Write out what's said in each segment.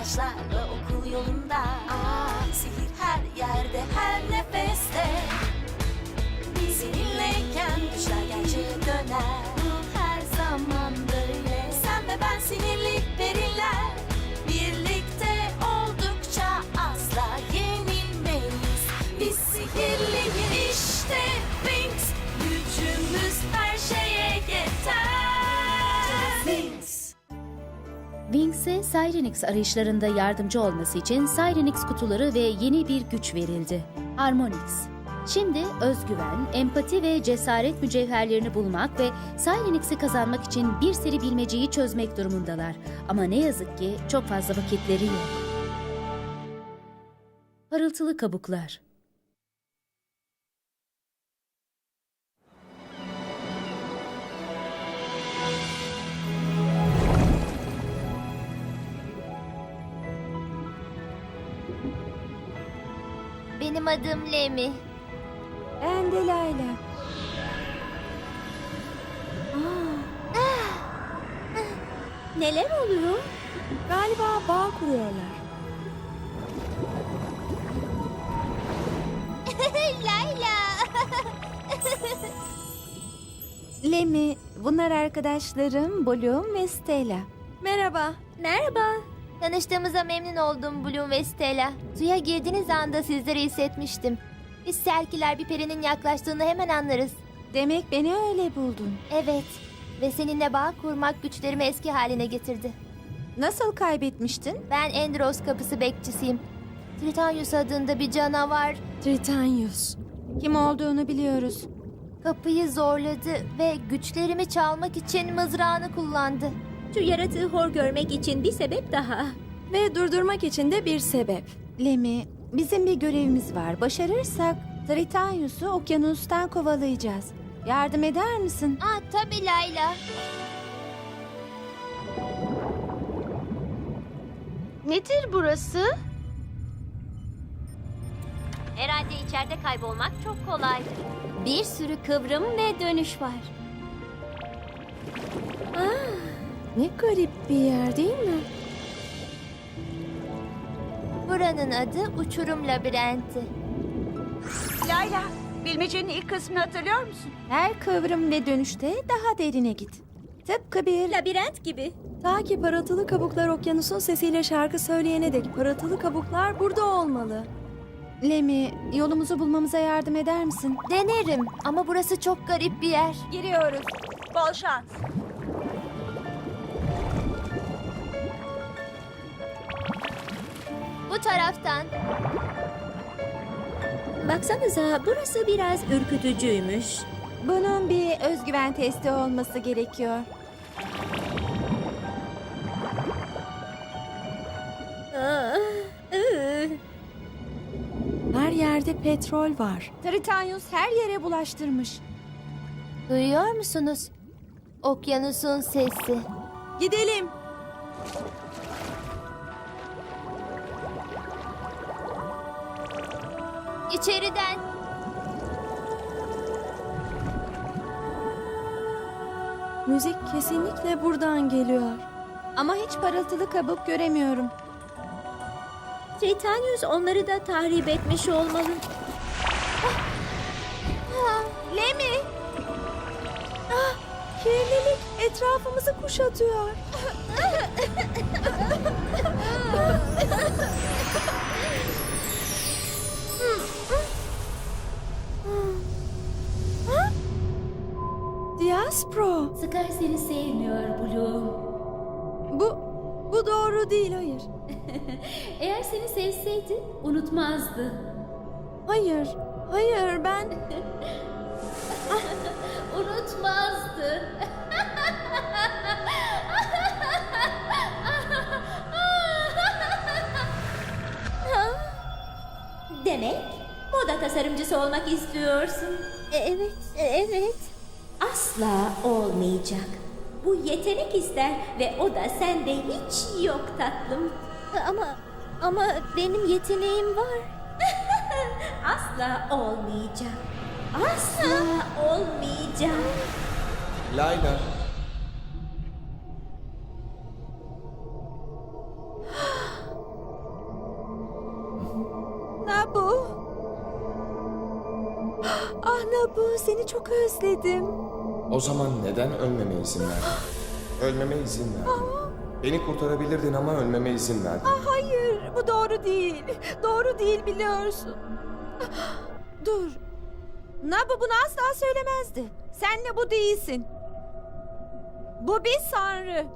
Arkadaşlarla okul yolunda Wings'e Sirenix arayışlarında yardımcı olması için Sirenix kutuları ve yeni bir güç verildi. Harmonix. Şimdi özgüven, empati ve cesaret mücevherlerini bulmak ve Sirenix'i kazanmak için bir seri bilmeceyi çözmek durumundalar. Ama ne yazık ki çok fazla vakitleri yok. Parıltılı kabuklar. Benim adım Lemi. Ben de Layla. Neler oluyor? Galiba bağ kuruyorlar. Layla. Lemi, bunlar arkadaşlarım Bloom ve Stella. Merhaba. Merhaba. Tanıştığımıza memnun oldum Bloom ve Stella. Suya girdiğiniz anda sizleri hissetmiştim. Biz serkiler bir perinin yaklaştığını hemen anlarız. Demek beni öyle buldun. Evet. Ve seninle bağ kurmak güçlerimi eski haline getirdi. Nasıl kaybetmiştin? Ben Endros kapısı bekçisiyim. Tritanyus adında bir canavar Tritanyus. Kim olduğunu biliyoruz. kapıyı zorladı ve güçlerimi çalmak için mızrağını kullandı. Şu yaratığı hor görmek için bir sebep daha. Ve durdurmak için de bir sebep. Lemi, bizim bir görevimiz var. Başarırsak Tritanyus'u okyanustan kovalayacağız. Yardım eder misin? Aa tabii Layla. Nedir burası? Herhalde içeride kaybolmak çok kolay. Bir sürü kıvrım ve dönüş var. Ne garip bir yer değil mi? Buranın adı Uçurum Labirenti. Layla, bilmecenin ilk kısmını hatırlıyor musun? Her kıvrım ve dönüşte daha derine git. Tıpkı bir... Labirent gibi. Ta ki parıltılı kabuklar okyanusun sesiyle şarkı söyleyene dek parıltılı kabuklar burada olmalı. Lemi, yolumuzu bulmamıza yardım eder misin? Denerim ama burası çok garip bir yer. Giriyoruz. Bol şans. Bu taraftan. Baksanıza burası biraz ürkütücüymüş. Bunun bir özgüven testi olması gerekiyor. Iı. Her yerde petrol var. Tritanyus her yere bulaştırmış. Duyuyor musunuz? Okyanusun sesi. Gidelim. İçeriden. Müzik kesinlikle buradan geliyor. Ama hiç parıltılı kabuk göremiyorum. Tritanyus onları da tahrip etmiş olmalı. Lemi. Kirlilik etrafımızı kuşatıyor. Diaspro. Sky seni sevmiyor Bloom. Bu, bu doğru değil hayır. Eğer seni sevseydi unutmazdı. Hayır, hayır ben... Unutmazdı. Demek moda tasarımcısı olmak istiyorsun. E, evet, e, evet. Asla olmayacak. Bu yetenek ister ve o da sende hiç yok tatlım. Ama ama benim yeteneğim var. Asla olmayacak. Asla olmayacak. Layla. Nabu. Ah Nabu seni çok özledim. O zaman neden ölmeme izin verdin? Ölmeme izin verdin. Beni kurtarabilirdin ama ölmeme izin verdin. Hayır bu doğru değil. Doğru değil biliyorsun. Dur. Nabu bunu asla söylemezdi. Sen de bu değilsin. Bu bir sanrı.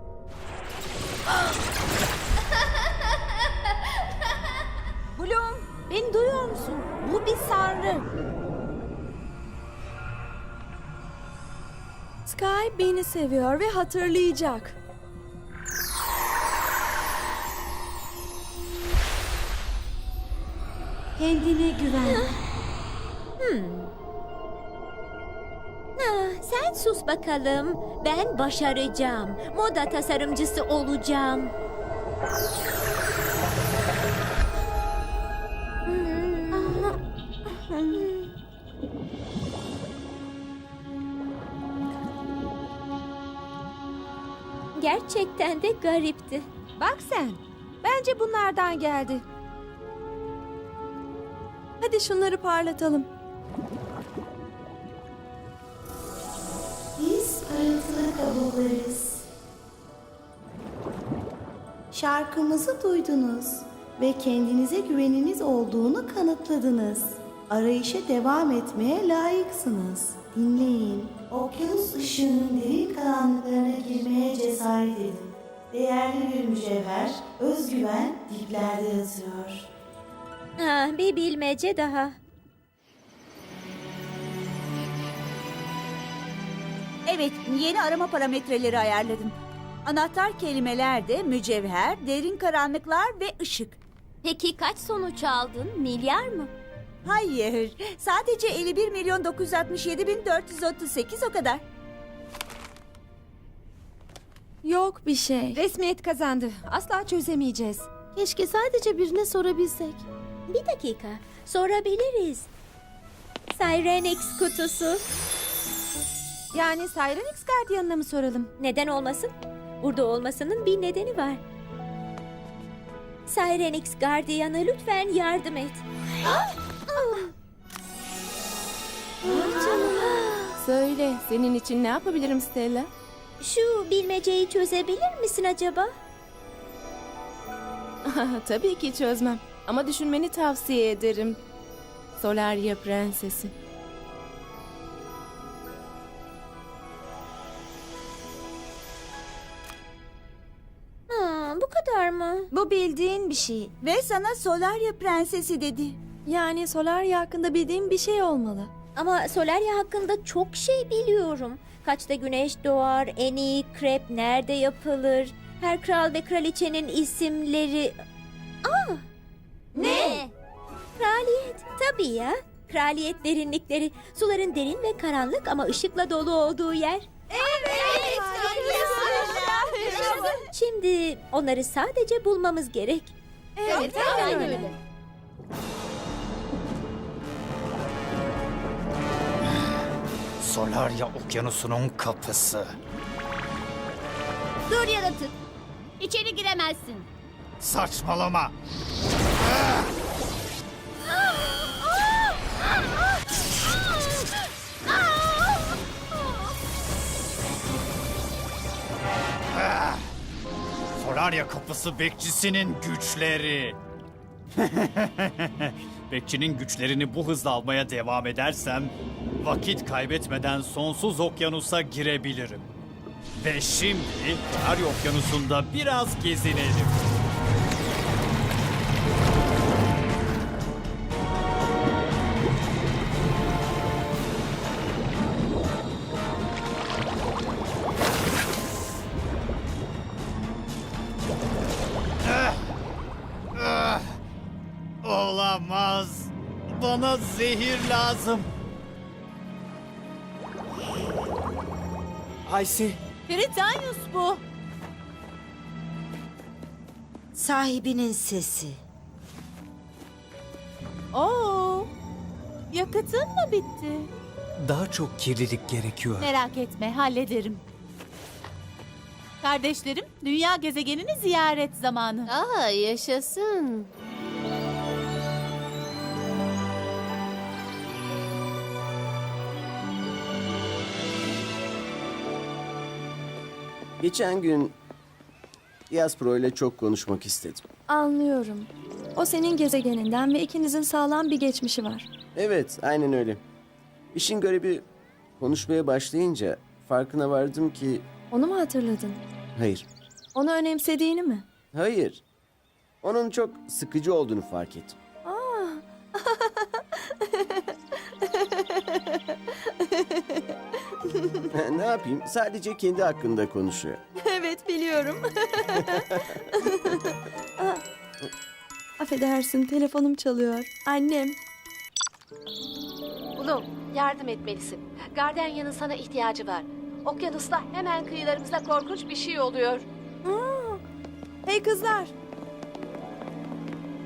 Bloom beni duyuyor musun? Bu bir sanrı. Sky beni seviyor ve hatırlayacak. Kendine güven. Ah, sen sus bakalım. Ben başaracağım. Moda tasarımcısı olacağım. Gerçekten de garipti. Bak sen. Bence bunlardan geldi. Hadi şunları parlatalım. Biz parıltılı kabuklarız. Şarkımızı duydunuz ve kendinize güveniniz olduğunu kanıtladınız. Arayışa devam etmeye layıksınız. Dinleyin. Okyanus ışığının derin karanlıklarına girmeye cesaret edin. Değerli bir mücevher, özgüven diplerde yazıyor. Ah, bir bilmece daha. Evet, yeni arama parametreleri ayarladım. Anahtar kelimeler de mücevher, derin karanlıklar ve ışık. Peki kaç sonuç aldın? Milyar mı? Hayır, sadece 51 milyon 967 bin 438 o kadar. Yok bir şey. Resmiyet kazandı. Asla çözemeyeceğiz. Keşke sadece birine sorabilsek. Bir dakika. Sorabiliriz. Sirenix kutusu. Yani Sirenix gardiyanına mı soralım? Neden olmasın? Burada olmasının bir nedeni var. Sirenix gardiyana lütfen yardım et. Söyle, senin için ne yapabilirim Stella? Şu bilmeceyi çözebilir misin acaba? Tabii ki çözmem. Ama düşünmeni tavsiye ederim. Solaria Prensesi. Ha, bu kadar mı? Bu bildiğin bir şey. Ve sana Solaria Prensesi dedi. Yani Solaria hakkında bildiğim bir şey olmalı. Ama Solaria hakkında çok şey biliyorum. Kaçta güneş doğar, en iyi krep nerede yapılır, her kral ve kraliçenin isimleri... Aa! Ne? Kraliyet, tabii ya. Kraliyet derinlikleri, suların derin ve karanlık ama ışıkla dolu olduğu yer. Evet! Şimdi onları sadece bulmamız gerek. Evet, aynen öyle. Solaria Okyanusu'nun kapısı. Dur yaratık. İçeri giremezsin. Saçmalama. Ah! Solaria kapısı bekçisinin güçleri. Bekçinin güçlerini bu hızla almaya devam edersem vakit kaybetmeden sonsuz okyanusa girebilirim. Ve şimdi Arya Okyanusu'nda biraz gezinelim. Zehir lazım. Aysi, Pritanius bu. Sahibinin sesi. Oo. Yakıtın mı bitti? Daha çok kirlilik gerekiyor. Merak etme, hallederim. Kardeşlerim, dünya gezegenini ziyaret zamanı. Aa, yaşasın. Geçen gün Diaspro ile çok konuşmak istedim. Anlıyorum. O senin gezegeninden ve ikinizin sağlam bir geçmişi var. Evet, aynen öyle. İşin garibi konuşmaya başlayınca farkına vardım ki Onu mu hatırladın? hayır, Onu önemsediğini mi? hayır. Onun çok sıkıcı olduğunu fark ettim. ne yapayım? Sadece kendi hakkında konuşuyor. evet biliyorum. Aa, Affedersin telefonum çalıyor. Annem. Bloom, yardım etmelisin. Gardenyan'ın sana ihtiyacı var. Okyanusta hemen kıyılarımızda korkunç bir şey oluyor. Aa, hey kızlar.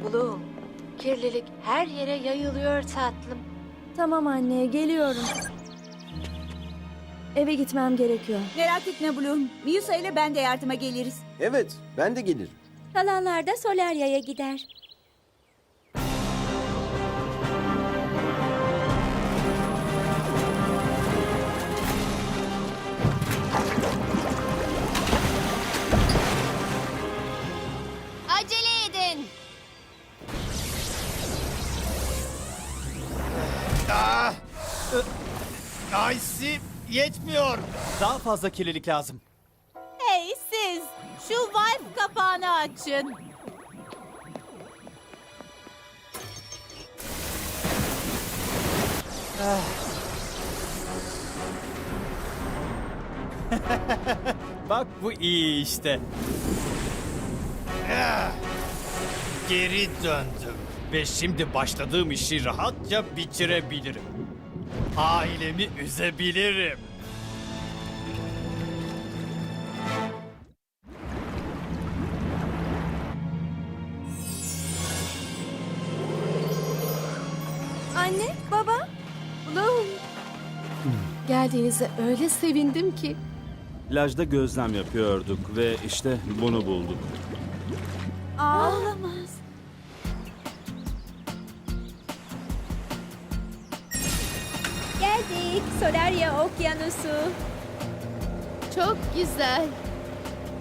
Bloom, kirlilik her yere yayılıyor tatlım. Tamam anne geliyorum. Eve gitmem gerekiyor. Merak etme Bloom. Miusa ile ben de yardıma geliriz. Evet, ben de gelirim. Kalanlar da Solarya'ya gider. Acele edin. Ah! Aysi yetmiyor. Daha fazla kirlilik lazım. Hey siz! Şu valve kapağını açın. Bak bu iyi işte. Ah! Geri döndüm. Ve şimdi başladığım işi rahatça bitirebilirim. Ailemi üzebilirim. Anne, baba. Bloom. Geldiğinize öyle sevindim ki. Plajda gözlem yapıyorduk ve işte bunu bulduk. Ağlamaz. Geldik. Solarya Okyanusu. Çok güzel.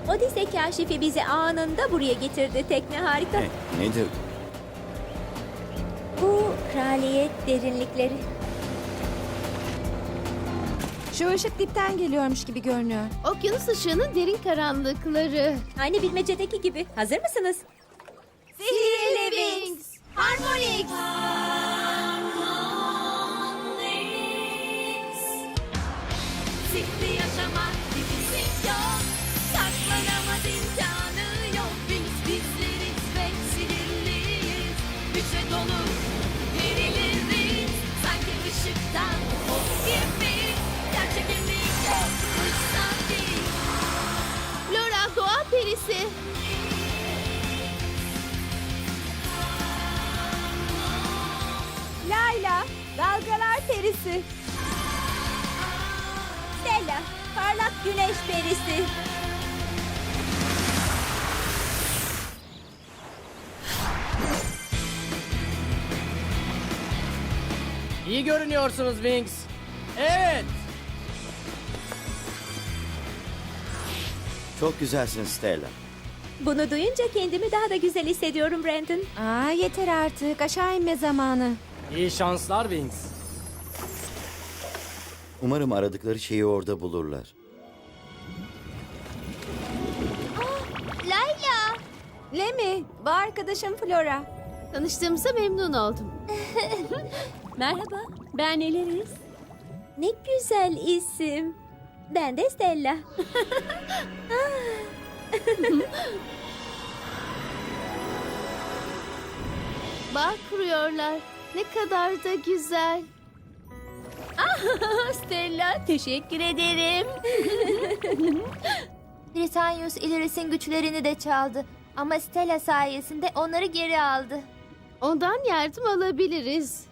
Odise kaşifi bizi anında buraya getirdi. Tekne harika. Nedir? Bu kraliyet derinlikleri. Şu ışık dipten geliyormuş gibi görünüyor. Okyanus ışığının derin karanlıkları. Aynı bilmecedeki gibi. Hazır mısınız? İyi görünüyorsunuz Wings. Evet. Çok güzelsin Stella. Bunu duyunca kendimi daha da güzel hissediyorum Brandon. Aa yeter artık. Aşağı inme zamanı. İyi şanslar Wings. Umarım aradıkları şeyi orada bulurlar. Layla. Lemi, bu arkadaşım Flora. Tanıştığımıza memnun oldum. Merhaba, ben Eleriz. Ne güzel isim. Ben de Stella. Bağ kuruyorlar. Ne kadar da güzel. Ah, Stella, teşekkür ederim. Britanyus İleris'in güçlerini de çaldı. Ama Stella sayesinde onları geri aldı. Ondan yardım alabiliriz.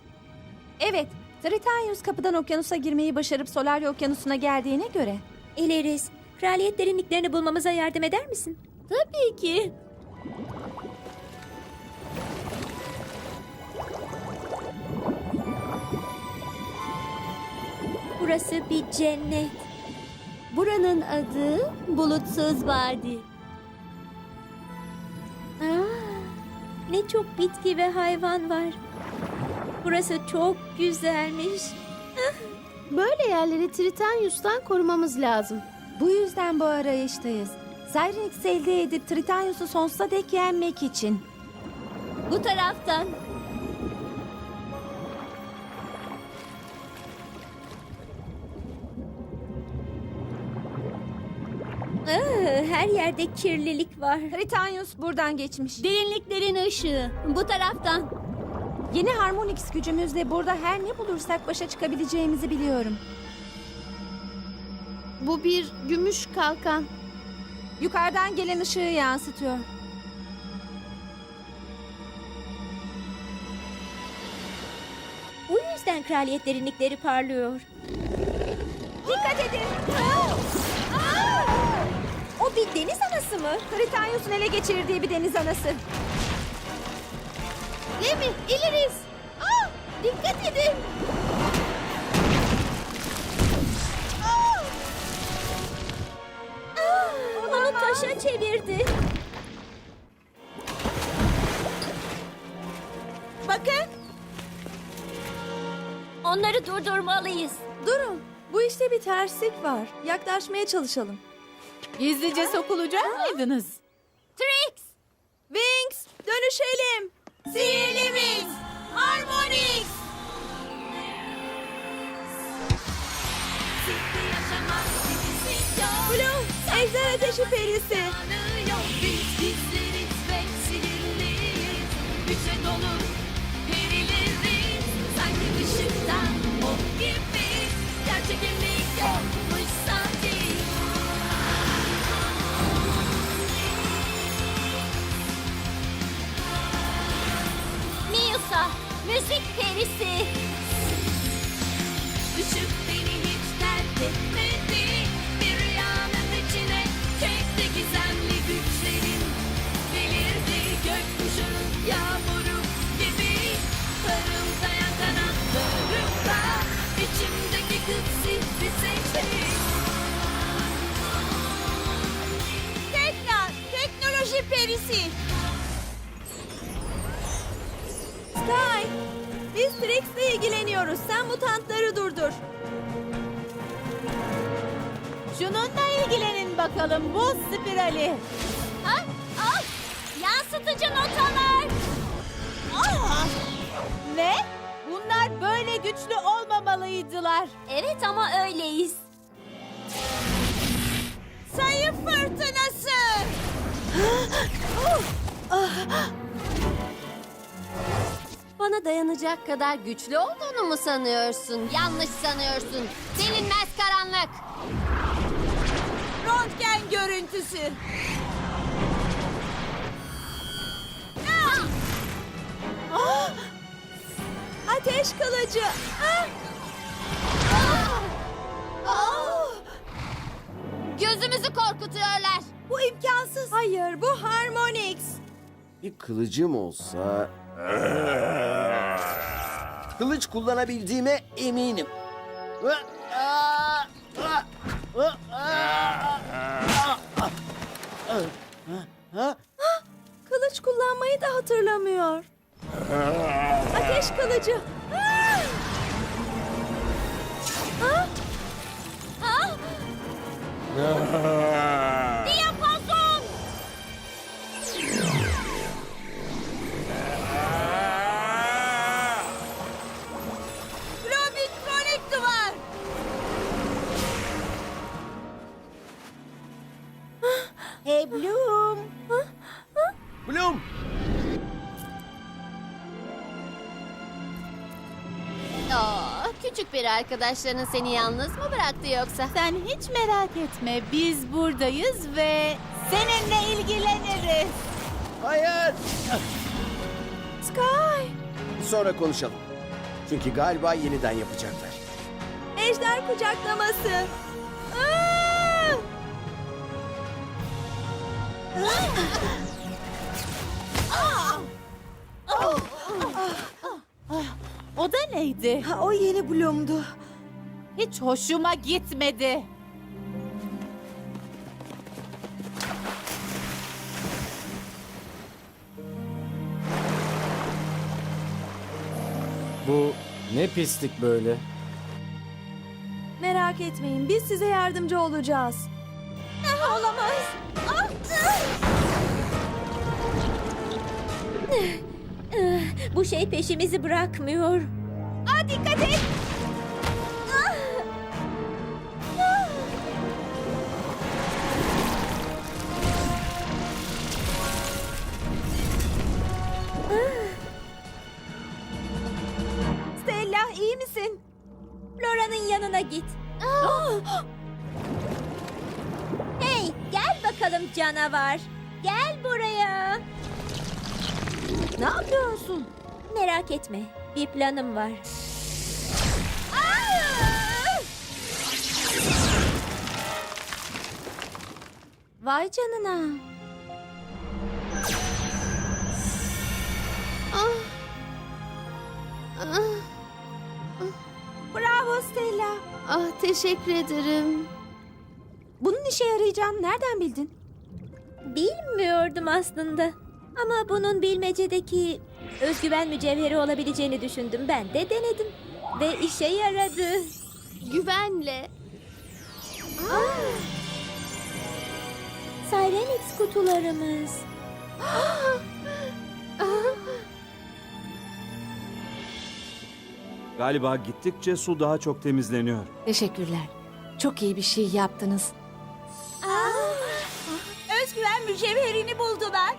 Evet, Tritanyus kapıdan okyanusa girmeyi başarıp Solarya okyanusuna geldiğine göre. Eleriz, kraliyet derinliklerini bulmamıza yardım eder misin? Tabii ki. Burası bir cennet. Buranın adı Bulutsuz Vadi. Aa, ne çok bitki ve hayvan var. Burası çok güzelmiş. Böyle yerleri Tritanyus'tan korumamız lazım. Bu yüzden bu arayıştayız. Sirenix'i elde edip Tritanyus'u sonsuza dek yenmek için. Bu taraftan. Aa, her yerde kirlilik var. Tritanyus buradan geçmiş. Derinliklerin ışığı. Bu taraftan. Yeni Harmonix gücümüzle burada her ne bulursak başa çıkabileceğimizi biliyorum. Bu bir gümüş kalkan. Yukarıdan gelen ışığı yansıtıyor. Bu yüzden kraliyet derinlikleri parlıyor. Dikkat edin. O bir deniz anası mı? Tritanyus'un ele geçirdiği bir deniz anası. Lemi, ileriz. Aa, dikkat edin. Aa, onu taşa çevirdi. Bakın. Onları durdurmalıyız. Durun. Bu işte bir terslik var. Yaklaşmaya çalışalım. Gizlice sokulacak mıydınız? Ejder ateşi Bana dayanacak kadar güçlü olduğunu mu sanıyorsun? Yanlış sanıyorsun. Silinmez karanlık. Röntgen görüntüsü. Ah! Ateş kılıcı. Ah! Ah! Gözümüzü korkutuyorlar. Bu imkansız. Hayır, bu Harmonix. Bir kılıcım olsa... Kılıç kullanabildiğime eminim. Kılıç kullanmayı da hatırlamıyor. Ateş kılıcı. Ah! Diapason! Küçük bir arkadaşların seni yalnız mı bıraktı yoksa? Sen hiç merak etme. Biz buradayız ve seninle ilgileniriz. Hayır! Sky, Sonra konuşalım. Çünkü galiba yeniden yapacaklar. ejder kucaklaması. Ah! o da neydi? Ha, o yeni Blum'du. Hiç hoşuma gitmedi. Bu ne pislik böyle? Merak etmeyin biz size yardımcı olacağız. Ah, olamaz. Ah, ah. Bu şey peşimizi bırakmıyor. Aa, dikkat et. Merak etme, bir planım var. Vay canına. Bravo Stella. Ah teşekkür ederim. Bunun işe yarayacağını nereden bildin? Bilmiyordum aslında. Ama bunun bilmecedeki özgüven mücevheri olabileceğini düşündüm. Ben de denedim. Ve işe yaradı. Güvenle. Sirenix kutularımız. Galiba gittikçe su daha çok temizleniyor. Teşekkürler. Çok iyi bir şey yaptınız. Özgüven mücevherini buldular.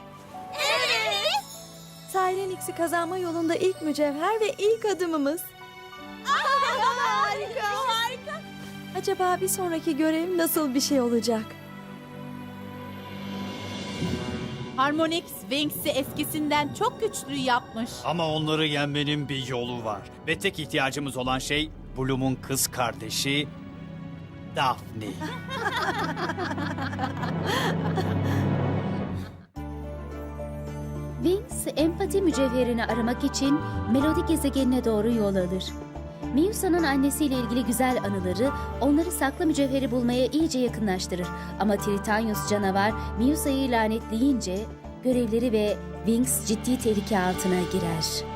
Sirenix'i kazanma yolunda ilk mücevher ve ilk adımımız. Harika, harika. Acaba bir sonraki görev nasıl bir şey olacak? Harmonix Wings'i eskisinden çok güçlü yapmış. Ama onları yenmenin bir yolu var. Ve tek ihtiyacımız olan şey Bloom'un kız kardeşi Daphne. Wings, empati mücevherini aramak için Melodi gezegenine doğru yol alır. Miusa'nın annesiyle ilgili güzel anıları onları saklı mücevheri bulmaya iyice yakınlaştırır. Ama Tritanyus canavar Miusa'yı lanetleyince görevleri ve Wings ciddi tehlike altına girer.